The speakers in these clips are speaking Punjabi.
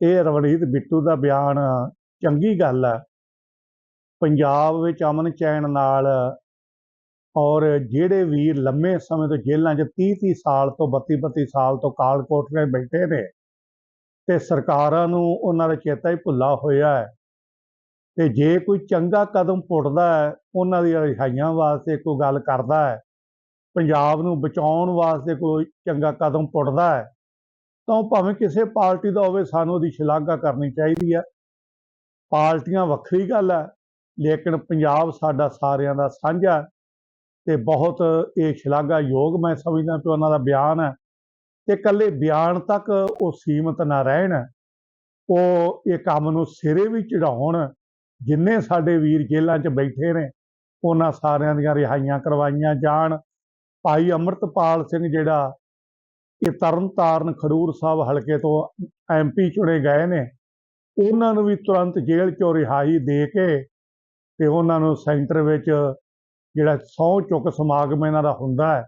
ਇਹ ਰਵਨੀਤ ਬਿੱਟੂ ਦਾ ਬਿਆਨ ਚੰਗੀ ਗੱਲ ਹੈ ਪੰਜਾਬ ਵਿੱਚ ਅਮਨ ਚੈਨ ਨਾਲ ਔਰ ਜਿਹੜੇ ਵੀਰ ਲੰਮੇ ਸਮੇਂ ਤੋਂ ਜੇਲ੍ਹਾਂ 'ਚ 30 30 ਸਾਲ ਤੋਂ 32 32 ਸਾਲ ਤੋਂ ਕਾਲ ਕੋਠਰੇ ਬੈਠੇ ਨੇ ਤੇ ਸਰਕਾਰਾਂ ਨੂੰ ਉਹਨਾਂ ਦਾ ਚੇਤਾ ਹੀ ਭੁੱਲਾ ਹੋਇਆ ਹੈ। ਤੇ ਜੇ ਕੋਈ ਚੰਗਾ ਕਦਮ ਪੁੱਟਦਾ ਹੈ, ਉਹਨਾਂ ਦੀ ਰਿਹਾਈਆਂ ਵਾਸਤੇ ਕੋਈ ਗੱਲ ਕਰਦਾ ਹੈ, ਪੰਜਾਬ ਨੂੰ ਬਚਾਉਣ ਵਾਸਤੇ ਕੋਈ ਚੰਗਾ ਕਦਮ ਪੁੱਟਦਾ ਹੈ ਤਾਂ ਉਹ ਭਾਵੇਂ ਕਿਸੇ ਪਾਰਟੀ ਦਾ ਹੋਵੇ, ਸਾਨੂੰ ਉਹਦੀ ਸ਼ਲਾਘਾ ਕਰਨੀ ਚਾਹੀਦੀ ਹੈ। ਪਾਰਟੀਆਂ ਵੱਖਰੀ ਗੱਲ ਹੈ, ਲੇਕਿਨ ਪੰਜਾਬ ਸਾਡਾ ਸਾਰਿਆਂ ਦਾ ਸਾਂਝਾ ਹੈ ਤੇ ਬਹੁਤ ਇਹ ਸ਼ਲਾਘਾਯੋਗ ਮੈਂ ਸਮਝਦਾ ਕਿ ਉਹਨਾਂ ਦਾ ਬਿਆਨ ਹੈ। ਤੇ ਇਕੱਲੇ ਬਿਆਨ ਤੱਕ ਉਹ ਸੀਮਤ ਨਾ ਰਹਿਣ, ਉਹ ਇਹ ਕੰਮ ਨੂੰ ਸਿਰੇ ਵੀ ਚੜਾਉਣ ਜਿੰਨੇ ਸਾਡੇ ਵੀਰ ਜੇਲ੍ਹਾਂ 'ਚ ਬੈਠੇ ਨੇ, ਉਹਨਾਂ ਸਾਰਿਆਂ ਦੀਆਂ ਰਿਹਾਈਆਂ ਕਰਵਾਈਆਂ ਜਾਣ। ਭਾਈ ਅਮਰਤਪਾਲ ਸਿੰਘ ਜਿਹੜਾ ਇਹ ਤਰਨਤਾਰਨ ਖਡੂਰ ਸਾਹਿਬ ਹਲਕੇ ਤੋਂ ਐਮਪੀ ਚੁਣੇ ਗਏ ਨੇ। ਉਹਨਾਂ ਨੂੰ ਵੀ ਤੁਰੰਤ ਜੇਲ੍ਹ ਚੋਂ ਰਿਹਾਈ ਦੇ ਕੇ ਤੇ ਉਹਨਾਂ ਨੂੰ ਸੈਂਟਰ ਵਿੱਚ ਜਿਹੜਾ ਸਹੁੰ ਚੁੱਕ ਸਮਾਗਮ ਇਹਨਾਂ ਦਾ ਹੁੰਦਾ ਹੈ,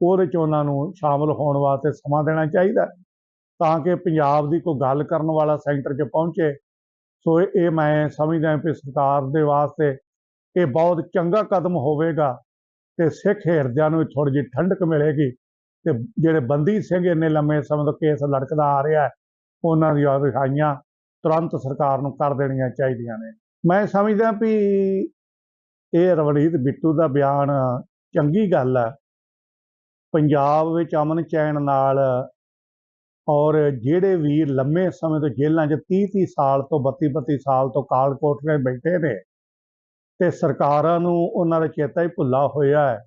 ਉਹਦੇ 'ਚ ਉਹਨਾਂ ਨੂੰ ਸ਼ਾਮਲ ਹੋਣ ਵਾਸਤੇ ਸਮਾਂ ਦੇਣਾ ਚਾਹੀਦਾ ਤਾਂ ਕਿ ਪੰਜਾਬ ਦੀ ਕੋਈ ਗੱਲ ਕਰਨ ਵਾਲਾ ਸੈਂਟਰ 'ਚ ਪਹੁੰਚੇ। ਸੋ ਇਹ ਇਹ ਮੈਂ ਸਮਝਦਾ ਕਿ ਸਰਕਾਰ ਦੇ ਵਾਸਤੇ ਇਹ ਬਹੁਤ ਚੰਗਾ ਕਦਮ ਹੋਵੇਗਾ ਤੇ ਸਿੱਖ ਹਿਰਦਿਆਂ ਨੂੰ ਥੋੜੀ ਜਿਹੀ ਠੰਡਕ ਮਿਲੇਗੀ। ਤੇ ਜਿਹੜੇ ਬੰਦੀ ਸਿੰਘ ਇੰਨੇ ਲੰਮੇ ਸਮੇਂ ਤੋਂ ਕੇਸ ਲੜਕਦਾ ਆ ਰਿਹਾ ਉਹਨਾਂ ਦੀਆਂ ਰਿਹਾਈਆਂ ਤੁਰੰਤ ਸਰਕਾਰ ਨੂੰ ਕਰ ਦੇਣੀਆਂ ਚਾਹੀਦੀਆਂ ਨੇ। ਮੈਂ ਸਮਝਦਾ ਵੀ ਇਹ ਰਵਨੀਤ ਬਿੱਟੂ ਦਾ ਬਿਆਨ ਚੰਗੀ ਗੱਲ ਹੈ। ਪੰਜਾਬ ਵਿੱਚ ਅਮਨ ਚੈਨ ਨਾਲ ਔਰ ਜਿਹੜੇ ਵੀਰ ਲੰਮੇ ਸਮੇਂ ਤੋਂ ਜੇਲ੍ਹਾਂ 'ਚ 30 30 ਸਾਲ ਤੋਂ 32 32 ਸਾਲ ਤੋਂ ਕਾਲ ਕੋਠਰੇ ਬੈਠੇ ਨੇ ਤੇ ਸਰਕਾਰਾਂ ਨੂੰ ਉਹਨਾਂ ਦਾ ਚੇਤਾ ਹੀ ਭੁੱਲਾ ਹੋਇਆ ਹੈ।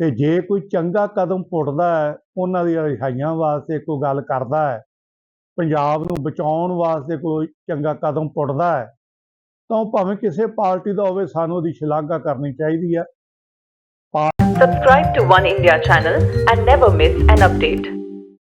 ਤੇ ਜੇ ਕੋਈ ਚੰਗਾ ਕਦਮ ਪੁੱਟਦਾ ਹੈ, ਉਹਨਾਂ ਦੀ ਰਿਹਾਈਆਂ ਵਾਸਤੇ ਕੋਈ ਗੱਲ ਕਰਦਾ ਹੈ, ਪੰਜਾਬ ਨੂੰ ਬਚਾਉਣ ਵਾਸਤੇ ਕੋਈ ਚੰਗਾ ਕਦਮ ਪੁੱਟਦਾ ਹੈ, ਤਾਂ ਉਹ ਭਾਵੇਂ ਕਿਸੇ ਪਾਰਟੀ ਦਾ ਹੋਵੇ, ਸਾਨੂੰ ਉਹਦੀ ਸ਼ਲਾਘਾ ਕਰਨੀ ਚਾਹੀਦੀ ਹੈ Subscribe to One India channel and never miss an update.